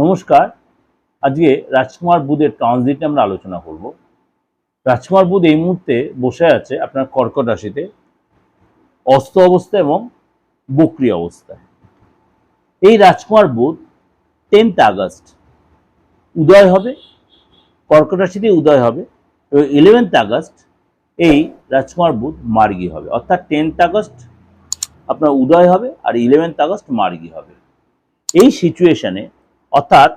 নমস্কার। আজকে রাজকুমার বুধের ট্রানজিট আমরা আলোচনা করব। রাজকুমার বুধ এই মুহূর্তে বসে আছে আপনার কর্কট রাশিতে, অস্ত অবস্থা এবং বক্রি অবস্থায়। এই রাজকুমার বুধ টেন্থ আগস্ট, উদয় হবে, কর্কট রাশিতে উদয় হবে এবং ইলেভেন্থ আগস্ট এই রাজকুমার বুধ মার্গী হবে। অর্থাৎ টেন্থ আগস্ট আপনার উদয় হবে আর ইলেভেন্থ আগস্ট মার্গী হবে। এই সিচুয়েশনে অর্থাৎ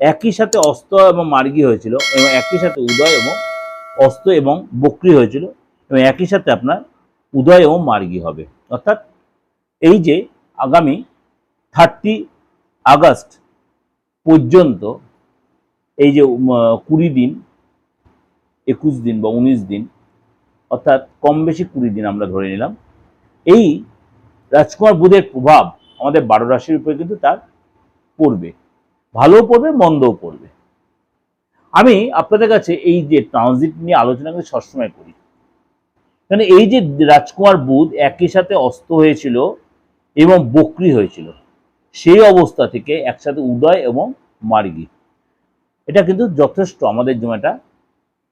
একই সাথে অস্ত এবং মার্গী হয়েছিল এবং একই সাথে উদয় এবং অস্ত এবং বক্রি হয়েছিল এবং একই সাথে আপনার উদয় এবং মার্গী হবে। অর্থাৎ এই যে আগামী থার্টি আগস্ট পর্যন্ত এই যে কুড়ি দিন, একুশ দিন বা উনিশ দিন, অর্থাৎ কম বেশি কুড়ি দিন আমরা ধরে নিলাম, এই রাজকুমার বুধের প্রভাব আমাদের বারো রাশির উপরে কিন্তু তার পড়বে। ভালোও পড়বে, মন্দও পড়বে। আমি আপনাদের কাছে এই যে ট্রানজিট নিয়ে আলোচনা কিন্তু সবসময় করি। কারণ এই যে রাজকুমার বুধ একই সাথে অস্ত হয়েছিল এবং বক্রি হয়েছিল, সেই অবস্থা থেকে একসাথে উদয় এবং মার্গী। এটা কিন্তু যথেষ্ট আমাদের জন্য একটা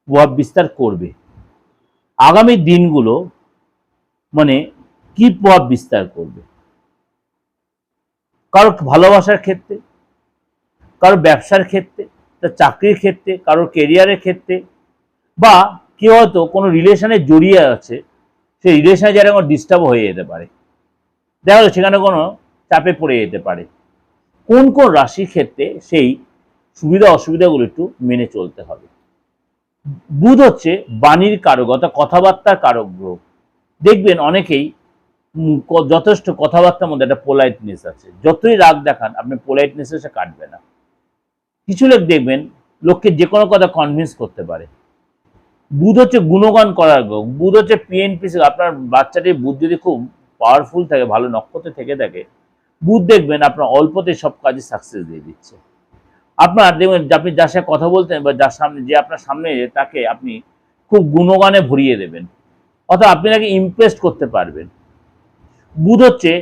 প্রভাব বিস্তার করবে। আগামী দিনগুলো মানে কি প্রভাব বিস্তার করবে? কারও ভালোবাসার ক্ষেত্রে কারও ব্যবসার ক্ষেত্রে, তার চাকরির ক্ষেত্রে, কারও কেরিয়ারের ক্ষেত্রে, বা কেউ হয়তো কোনো রিলেশনে জড়িয়ে আছে, সেই রিলেশনে যারা কোনো ডিস্টার্ব হয়ে যেতে পারে। দেখা গেলো সেখানে কোনো চাপে পড়ে যেতে পারে। কোন কোন রাশির ক্ষেত্রে সেই সুবিধা অসুবিধাগুলো একটু মেনে চলতে হবে। বুধ হচ্ছে বাণীর কারক, অর্থাৎ কথাবার্তার কারক গ্রহ। দেখবেন অনেকেই যথেষ্ট কথাবার্তার মধ্যে একটা পোলাইটনেস আছে। যতই রাগ দেখান, আপনি পোলাইটনেসে এসে কাটবে না। কিছু লোক দেখবেন, লোককে যে কোনো কথা কনভিন্স করতে পারে। বুধ হচ্ছে গুণগান করার গ্রহ, বুধ হচ্ছে পিএনপিসি আপনার বাচ্চাটির বুধ যদি খুব পাওয়ারফুল থাকে, ভালো নক্ষত্রে থেকে থাকে, বুধ দেখবেন আপনার অল্পতে সব কাজে সাকসেস দিয়ে দিচ্ছে। আপনার দেখবেন আপনি যার সাথে কথা বলতেন বা যার সামনে, যে আপনার সামনে তাকে আপনি খুব গুণগানে ভরিয়ে দেবেন। অর্থাৎ আপনি তাকে ইমপ্রেস করতে পারবেন। বুধ হচ্ছে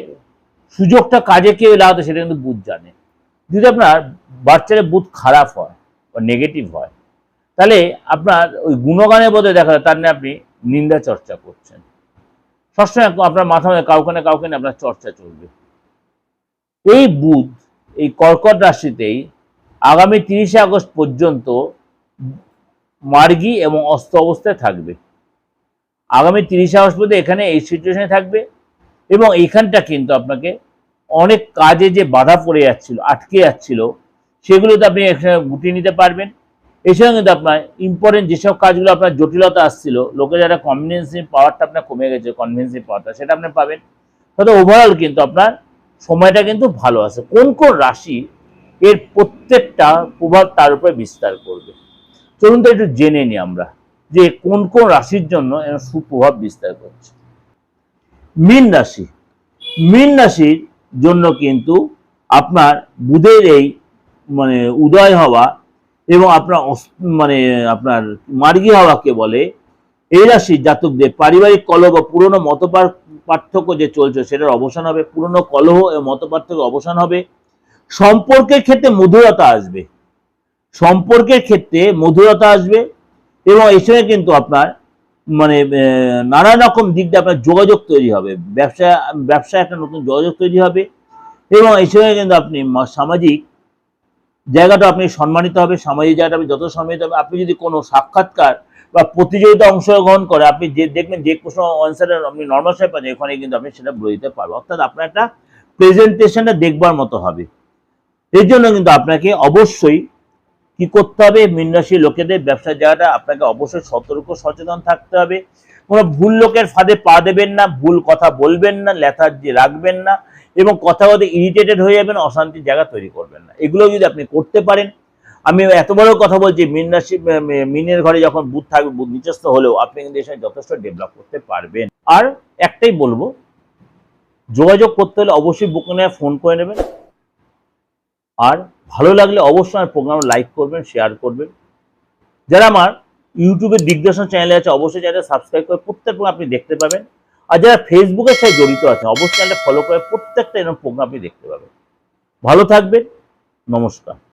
সুযোগটা কাজে কেউ লাগাতে সেটা কিন্তু বুধ জানে। যদি আপনার বাচ্চার বুধ খারাপ হয় বা নেগেটিভ হয়। তাহলে আপনার ওই গুণগানের বদলে দেখা যায়, তার নিয়ে আপনি নিন্দা চর্চা করছেন। সবসময় আপনার মাথা মধ্যে কাউকে না কাউকে না আপনার চর্চা চলবে। এই বুধ, এই কর্কট রাশিতেই আগামী তিরিশে আগস্ট পর্যন্ত মার্গী এবং অস্ত অবস্থায় থাকবে। আগামী তিরিশে আগস্ট পর্যন্ত এখানে এই সিচুয়েশনে থাকবে এবং এইখানটা কিন্তু আপনাকে অনেক কাজে যে বাধা পড়ে যাচ্ছিল, আটকে যাচ্ছিল সেগুলোতে আপনি এখানে গুটিয়ে নিতে পারবেন। এছাড়া কিন্তু আপনার ইম্পর্টেন্ট যেসব কাজগুলো আপনার জটিলতা আসছিল লোকে যারা কনভিনেন্সিং পাওয়ারটা আপনার কমে গেছে কনভিনেন্সিং পাওয়ারটা সেটা আপনি পাবেন। তবে ওভারঅল কিন্তু আপনার সময়টা কিন্তু ভালো আছে। কোন কোন রাশি এর প্রত্যেকটা প্রভাব তার উপরে বিস্তার করবে? চলুন তো একটু জেনে নিই আমরা যে কোন কোন রাশির জন্য এর সুপ্রভাব বিস্তার করছে। মীন রাশি। মীন রাশির জন্য কিন্তু আপনার বুধের এই মানে উদয় হওয়া এবং আপনার মানে আপনার মার্গী হওয়াকে বলে, এই রাশির জাতকদের পারিবারিক কলহ বা পুরনো মত পার্থক্য যে চলছে সেটার অবসান হবে, পুরনো কলহ এবং মত পার্থক্য অবসান হবে। সম্পর্কের ক্ষেত্রে মধুরতা আসবে। সম্পর্কের ক্ষেত্রে মধুরতা আসবে এবং এই সময় কিন্তু আপনার মানে নানান রকম দিক দিয়ে আপনার যোগাযোগ তৈরি হবে। ব্যবসা, ব্যবসায় একটা নতুন যোগাযোগ তৈরি হবে এবং এই সময় কিন্তু আপনি সামাজিক জায়গাটা আপনি সম্মানিত হবে, সামাজিক জায়গাটা আপনি যত সম্মানিত হবে, আপনি যদি কোনো সাক্ষাৎকার বা প্রতিযোগিতা অংশগ্রহণ করে, আপনি যে দেখবেন যে প্রশ্ন আনসারের আপনি নর্মাল সাহেব পাচ্ছেন ওখানে কিন্তু আপনি সেটা বলে দিতে পারবেন। অর্থাৎ আপনার একটা প্রেজেন্টেশনটা দেখবার মতো হবে। এর জন্য কিন্তু আপনাকে অবশ্যই কি করতে হবে? মীন রাশির লোকেদের ব্যবসার জায়গাটা আপনাকে অবশ্যই সতর্ক, সচেতন থাকতে হবে। কোনো ভুল লোকের ফাঁদে পা দেবেন না, ভুল কথা বলবেন না, লেথার্জি রাখবেন না এবং কথা কথা ইরিটেটেড হয়ে যাবেন, অশান্তির জায়গা তৈরি করবেন না। এগুলো যদি আপনি করতে পারেন, আমি এত বড় কথা বলছি, মীন রাশি, ম- ম- ঘরে যখন বুধ থাকবে, বুধ নিচস্থ হলেও আপনি কিন্তু এসে যথেষ্ট ডেভেলপ করতে পারবেন। আর একটাই বলব, যোগাযোগ করতে হলে অবশ্যই বুকিংয়ে ফোন করে নেবেন। আর ভালো লাগলে অবশ্যই আমার প্রোগ্রাম লাইক করবেন শেয়ার করবেন। যারা আমার ইউটিউবের দিগদর্শন চ্যানেলে আছে, অবশ্যই চ্যানেলটা সাবস্ক্রাইব করে প্রত্যেক প্রোগ্রাম আপনি দেখতে পাবেন। আর যারা ফেসবুকের সাথে জড়িত আছে অবশ্যই চ্যানেলটা ফলো করে প্রত্যেকটা এরকম প্রোগ্রাম আপনি দেখতে পাবেন। ভালো থাকবেন, নমস্কার।